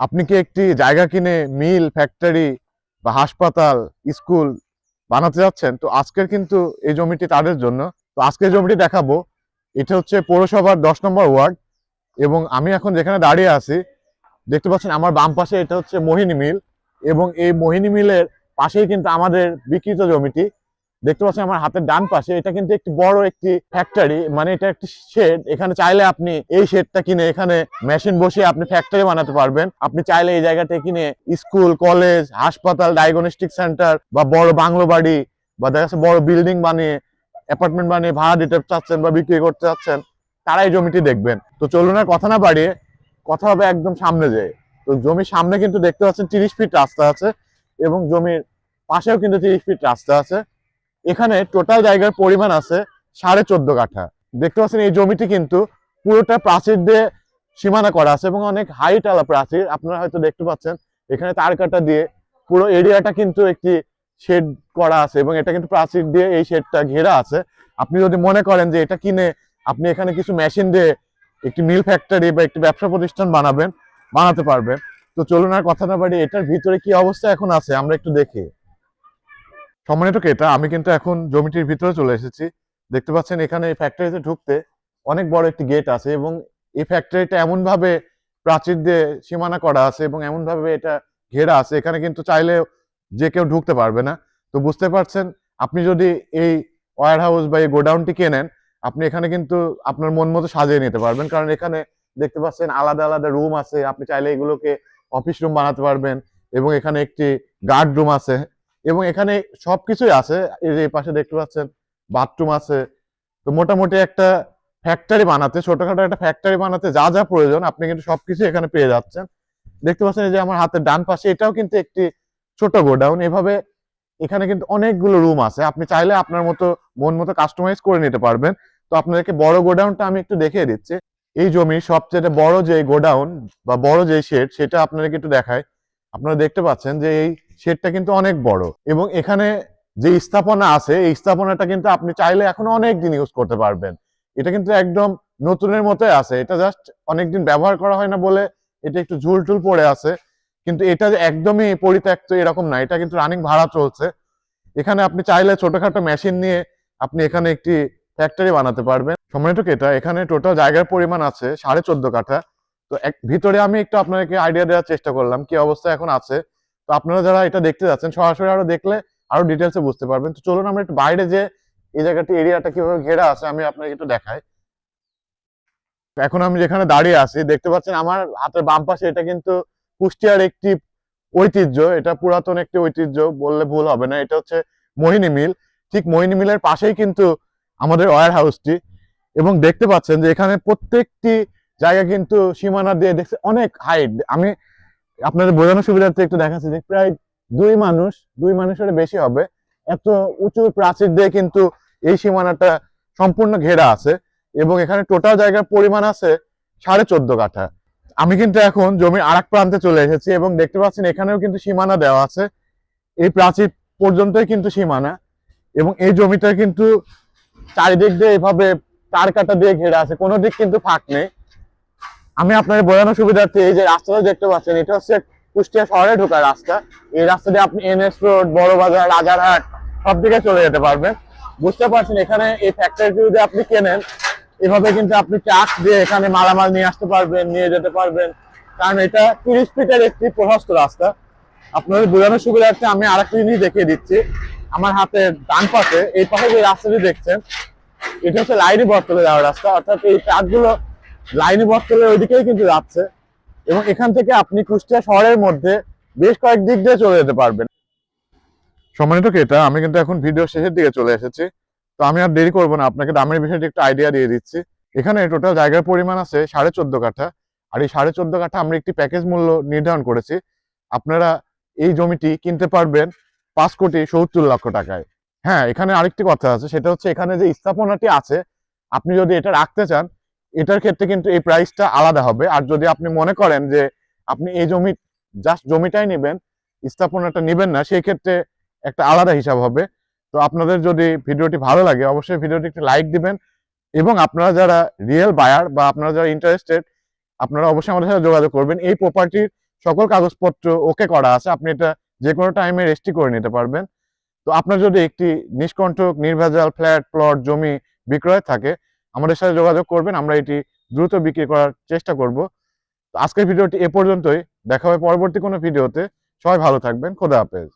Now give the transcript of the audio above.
আপনি কি একটি জায়গা কিনে মিল ফ্যাক্টরি বা হাসপাতাল স্কুল বানাতে যাচ্ছেন? তো আজকের কিন্তু এই জমিটি তাদের জন্য। তো আজকের জমিটি দেখাবো। এটা হচ্ছে পৌরসভার দশ নম্বর ওয়ার্ড এবং আমি এখন যেখানে দাঁড়িয়ে আছি, দেখতে পাচ্ছেন আমার বাম পাশে এটা হচ্ছে মোহিনী মিল এবং এই মোহিনী মিলের পাশেই কিন্তু আমাদের বিকৃত জমিটি। দেখতে পাচ্ছেন আমার হাতের ডান পাশে, এটা কিন্তু একটি বড় একটি ফ্যাক্টরি মানে এটা একটি শেড এখানে চাইলে আপনি এই শেডটা কিনে এখানে মেশিন বসিয়ে আপনি ফ্যাক্টরি বানাতে পারবেন। আপনি চাইলে এই জায়গাটা কিনে স্কুল কলেজ হাসপাতাল ডায়াগনস্টিক সেন্টার বা বড় বাংলো বাড়ি বা দেখা যাচ্ছে বড় বিল্ডিং বানিয়ে অ্যাপার্টমেন্ট বানিয়ে ভাড়া দিতে চাচ্ছেন বা বিক্রি করতে চাচ্ছেন তারা এই জমিটি দেখবেন। তো চলুন আর কথা না বাড়িয়ে কথা হবে একদম সামনে যেয়ে। তো জমির সামনে কিন্তু দেখতে পাচ্ছেন তিরিশ ফিট রাস্তা আছে এবং জমির পাশেও কিন্তু তিরিশ ফিট রাস্তা আছে। এখানে টোটাল জায়গার পরিমাণ আছে সাড়ে চোদ্দ কাঠা। দেখতে পাচ্ছেন এই জমিটি কিন্তু পুরোটা প্রাচীর দিয়ে সীমানা করা আছে এবং অনেক হাইট আলা প্রাচীর। আপনারা হয়তো দেখতে পাচ্ছেন, এখানে তার কাটা দিয়ে পুরো এরিয়াটা কিন্তু একটি শেড করা আছে এবং এটা কিন্তু প্রাচীর দিয়ে এই শেডটা ঘেরা আছে। আপনি যদি মনে করেন যে এটা কিনে আপনি এখানে কিছু মেশিন দিয়ে একটি মিল ফ্যাক্টরি বা একটি ব্যবসা প্রতিষ্ঠান বানাবেন, বানাতে পারবেন। তো চলুন আর কথা না বাড়ি এটার ভিতরে কি অবস্থা এখন আছে? আমরা একটু দেখি। সম্মানিত ক্রেতা, আমি কিন্তু এখন জমিটির ভিতরে চলে এসেছি। দেখতে পাচ্ছেন এখানে এই ফ্যাক্টরিতে ঢুকতে অনেক বড় একটি গেট আছে এবং এই ফ্যাক্টরিটা এমন ভাবে প্রাচীর দিয়ে সীমানা করা আছে এবং এমন ভাবে এটা ঘেরা আছে, এখানে কিন্তু চাইলে যে কেউ ঢুকতে পারবে না। তো বুঝতে পারছেন, আপনি যদি এই ওয়ার হাউস বা এই গোডাউনটি কেনেন, আপনি এখানে কিন্তু আপনার মন মতো সাজিয়ে নিতে পারবেন। কারণ এখানে দেখতে পাচ্ছেন আলাদা আলাদা রুম আছে, আপনি চাইলে এগুলোকে অফিস রুম বানাতে পারবেন এবং এখানে একটি গার্ড রুম আছে। এবং এখানে সবকিছুই আছে। এই যে পাশে দেখতে পাচ্ছেন, বাথরুম আছে। তো মোটামুটি একটা ফ্যাক্টরি বানাতে, ছোটখাটো একটা ফ্যাক্টরি বানাতে যা যা প্রয়োজন, আপনি কিন্তু সবকিছু এখানে পেয়ে যাচ্ছেন। দেখতে পাচ্ছেন যে আমার হাতের ডান পাশে, এটাও কিন্তু একটি ছোট গোডাউন। এভাবে এখানে কিন্তু অনেকগুলো রুম আছে। আপনি চাইলে আপনার মতো, মন মতো কাস্টমাইজ করে নিতে পারবেন। তো আপনাদেরকে বড় গোডাউনটা আমি একটু দেখিয়ে দিচ্ছি। এই জমির সবচেয়ে বড় যে গোডাউন বা বড় যে শেড সেটা আপনাদেরকে একটু দেখায় আপনারা দেখতে পাচ্ছেন যে এই শেডটা কিন্তু অনেক বড়। এবং এখানে যে স্থাপনা আছে, এই স্থাপনাটা কিন্তু আপনি চাইলে এখন অনেক দিন ইউজ করতে পারবেন। এটা কিন্তু একদম নতুনের মতোই আছে। এটা জাস্ট অনেকদিন ব্যবহার করা হয় না বলে এটা একটু ঝুল টুল পড়ে আছে। কিন্তু এটা একদমই পরিত্যক্ত এরকম না। এটা কিন্তু রানিং ভাড়া চলছে। এখানে আপনি চাইলে ছোটখাটো মেশিন নিয়ে আপনি এখানে একটি ফ্যাক্টরি বানাতে পারবেন। সময়টা এটা এখানে টোটাল জায়গার পরিমাণ আছে সাড়ে চোদ্দ কাঠা। তো এক, ভিতরে আমি একটু আপনাদেরকে আইডিয়া দেওয়ার চেষ্টা করলাম। কি অবস্থা এখন আছে? তো আপনারা যারা এটা দেখতে যাচ্ছেন, সরাসরি আরও দেখলে আরও ডিটেলসে বুঝতে পারবেন। তো চলুন আমরা একটু বাইরে যে এই জায়গাটি এরিয়াটা কীভাবে ঘেরা আছে, আমি আপনাকে একটু দেখাই। এখন আমি যেখানে দাঁড়িয়ে আছি, দেখতে পাচ্ছেন আমার হাতের বাম পাশে এটা কিন্তু কুষ্টিয়ার একটি ঐতিহ্য। এটা পুরাতন একটি ঐতিহ্য, বললে ভুল হবে না। এটা হচ্ছে মোহিনী মিল। ঠিক মোহিনী মিলের পাশেই কিন্তু আমাদের ওয়ার হাউসটি। এবং দেখতে পাচ্ছেন যে এখানে প্রত্যেকটি জায়গা কিন্তু সীমানা দিয়ে দেখছে অনেক হাইট আমি আপনাদের বোঝানোর সুবিধার্থে একটু দেখাচ্ছি যে প্রায় দুই মানুষ, দুই মানুষের বেশি হবে। এত উঁচু প্রাচীর দিয়ে কিন্তু এই সীমানাটা সম্পূর্ণ ঘেরা আছে এবং এখানে টোটাল জায়গার পরিমাণ আছে সাড়ে চোদ্দ কাঠা। আমি কিন্তু এখন জমির আর প্রান্তে চলে এসেছি এবং দেখতে পাচ্ছেন এখানেও কিন্তু সীমানা দেওয়া আছে। এই প্রাচীর পর্যন্তই কিন্তু সীমানা এবং এই জমিটা কিন্তু চারিদিক দিয়ে এভাবে তার কাটা দিয়ে ঘেরা আছে। কোনো দিক কিন্তু ফাঁক নেই। আমি আপনাদের বোঝানোর সুবিধার্থে এই যে রাস্তাটা দেখতে পাচ্ছেন, এটা হচ্ছে কুষ্টিয়া শহরে ঢোকার রাস্তা। এই রাস্তা দিয়ে আপনি এনএস রোড বড় বাজার রাজারহাট সব দিকে চলে যেতে পারবেন। বুঝতে পারছেন, এখানে এই ফ্যাক্টরিটি যদি আপনি কেনেন, এভাবে কিন্তু আপনি ট্রাক দিয়ে এখানে মালামাল নিয়ে আসতে পারবেন, নিয়ে যেতে পারবেন। কারণ এটা তিরিশ ফিটের একটি প্রশস্ত রাস্তা। আপনাদের বোঝানোর সুবিধার্থে আমি আরেকটা জিনিস দেখিয়ে দিচ্ছি। আমার হাতের ডান পাশে, এই পাশে যে রাস্তাটি দেখছেন, এটা হচ্ছে লাইনি বটতলে যাওয়ার রাস্তা। অর্থাৎ এই ট্রাকগুলো লাইনি বটতলের ওইদিকেই কিন্তু যাচ্ছে। এবং এখান থেকে আপনি কুষ্টিয়া শহরের মধ্যে বেশ কয়েক দিক দিয়ে চলে যেতে পারবেন। সম্মানিত ক্রেতা, আমি কিন্তু এখন ভিডিও শেষের দিকে চলে এসেছি। তো আমি আর দেরি করব না, আপনাকে দামের বিষয়টি একটু আইডিয়া দিয়ে দিচ্ছি। এখানে টোটাল জায়গার পরিমাণ আছে সাড়ে চোদ্দ কাঠা। আর এই সাড়ে চোদ্দ কাঠা আমরা একটি প্যাকেজ মূল্য নির্ধারণ করেছি। আপনারা এই জমিটি কিনতে পারবেন পাঁচ কোটি সত্তর লক্ষ টাকায়। হ্যাঁ এখানে আরেকটি কথা আছে, সেটা হচ্ছে এখানে যে স্থাপনাটি আছে, আপনি যদি এটা রাখতে চান এটার ক্ষেত্রে কিন্তু এই প্রাইসটা আলাদা হবে। আর যদি আপনি মনে করেন যে আপনি এই জমি জাস্ট জমিটাই নেবেন, স্থাপনাটা নেবেন না, সেই ক্ষেত্রে একটা আলাদা হিসাব হবে। তো আপনাদের যদি ভিডিওটি ভালো লাগে, অবশ্যই ভিডিওটি একটু লাইক দিবেন এবং আপনারা যারা রিয়েল বায়ার বা আপনারা যারা ইন্টারেস্টেড আপনারা অবশ্যই আমাদের সাথে যোগাযোগ করবেন। এই প্রপার্টির সকল কাগজপত্র ওকে করা আছে। আপনি এটা যে কোনো টাইমে রেজিস্ট্রি করে নিতে পারবেন। তো আপনার যদি একটি নিষ্কণ্ঠক নির্ভেজাল ফ্ল্যাট প্লট জমি বিক্রয় থাকে আমাদের সাথে যোগাযোগ করবেন, আমরা এটি দ্রুত বিক্রি করার চেষ্টা করব। আজকের ভিডিওটি এ পর্যন্তই, দেখা হবে পরবর্তী কোনো ভিডিওতে। সবাই ভালো থাকবেন, খোদা হাফেজ।